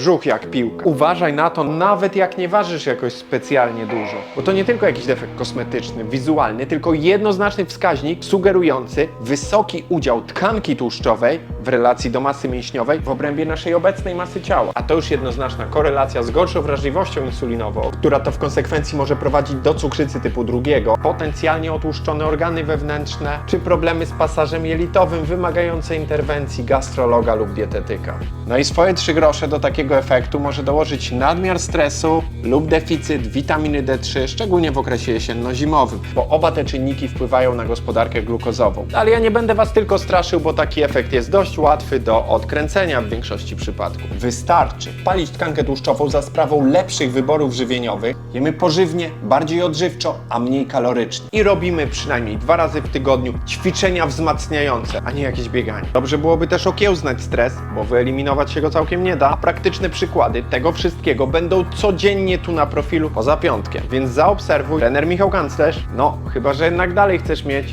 brzuch jak piłka. Uważaj na to, nawet jak nie ważysz jakoś specjalnie dużo. Bo to nie tylko jakiś defekt kosmetyczny, wizualny, tylko jednoznaczny wskaźnik sugerujący wysoki udział tkanki tłuszczowej w relacji do masy mięśniowej w obrębie naszej obecnej masy ciała. A to już jednoznaczna korelacja z gorszą wrażliwością insulinową, która to w konsekwencji może prowadzić do cukrzycy typu drugiego, potencjalnie otłuszczone organy wewnętrzne, czy problemy z pasażem jelitowym wymagające interwencji gastrologa lub dietetyka. No i swoje trzy grosze do takiego efektu może dołożyć nadmiar stresu lub deficyt witaminy D3, szczególnie w okresie jesienno-zimowym, bo oba te czynniki wpływają na gospodarkę glukozową. Ale ja nie będę Was tylko straszył, bo taki efekt jest dość łatwy do odkręcenia w większości przypadków. Wystarczy palić tkankę tłuszczową za sprawą lepszych wyborów żywieniowych, jemy pożywnie, bardziej odżywczo, a mniej kalorycznie. I robimy przynajmniej dwa razy w tygodniu ćwiczenia wzmacniające, a nie jakieś bieganie. Dobrze byłoby też okiełznać stres, bo wyeliminować się go całkiem nie da, a praktyczne przykłady tego wszystkiego będą codziennie tu na profilu poza piątkiem. Więc zaobserwuj. Trener Michał Kanclerz, no chyba, że jednak dalej chcesz mieć